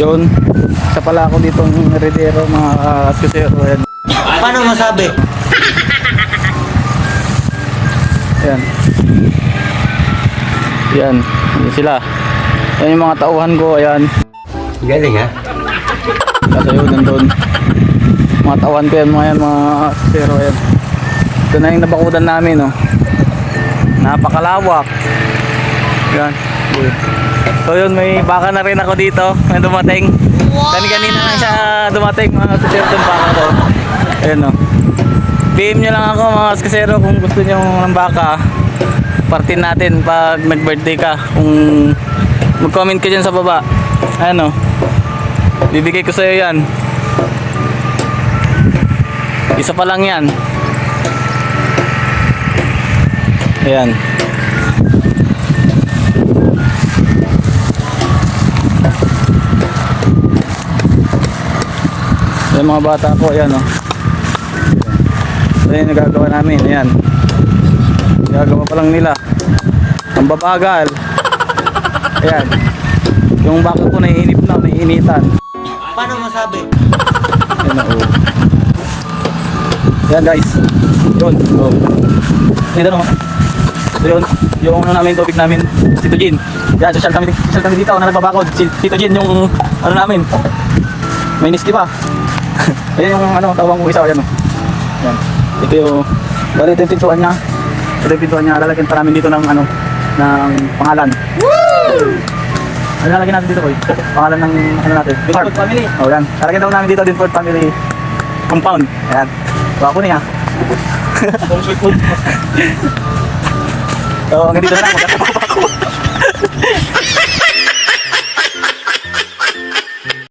Yun. Isa pala ako ditong redero mga kasero. Ayan. Paano masabi? Ayan. Ayan sila. Ayan yung mga tauhan ko. Ayan. Galing ha? Kasi yun nandun. Mga tauhan ko yan mga yan mga kasero. Ayan. Ito na yung nabakudan namin. Oh. Napakalawak. Ayan. So yun, may baka na rin ako dito na dumating. Kani-kanina lang siya dumating mga kasero yung baka ko. Ayan o. PM nyo lang ako mga kasero kung gusto nyo ng baka. Party natin pag nag-birthday ka. Kung mag-comment ka dyan sa baba. Ayan o. Bibigay ko sa'yo yan. Isa pa lang yan. Ayan. Yung mga bata ko, ayan o. Ito yung nagagawa namin, ayan. Nagagawa pa lang nila. Ang babagal. Ayan. Yung baka ko naiinip na, naiinitan. Paano masabi? Ayan o. Ayan guys. Yun. So, dito no. So yun. Yung ano namin, topic namin, si Tujin. Yan, social kami, social kami dito na nagbabakod. Si Tito Jin yung ano namin. May nisti pa. Ayan yung ano, tawang isa. Ayan o. Ayan. Ito yung, bali ito yung pintuan niya. Ito yung pintuan niya. Lalagyan pa namin dito ng ano, ng pangalan. Ano lalagyan natin dito, Koy? Pangalan ng ano natin? Dinford Family. Oh, yan. Lalagyan daw namin dito Dinford Family Compound. Ayan. Bawa ko niya. So, hanggang dito na lang. Magkakapapa ko.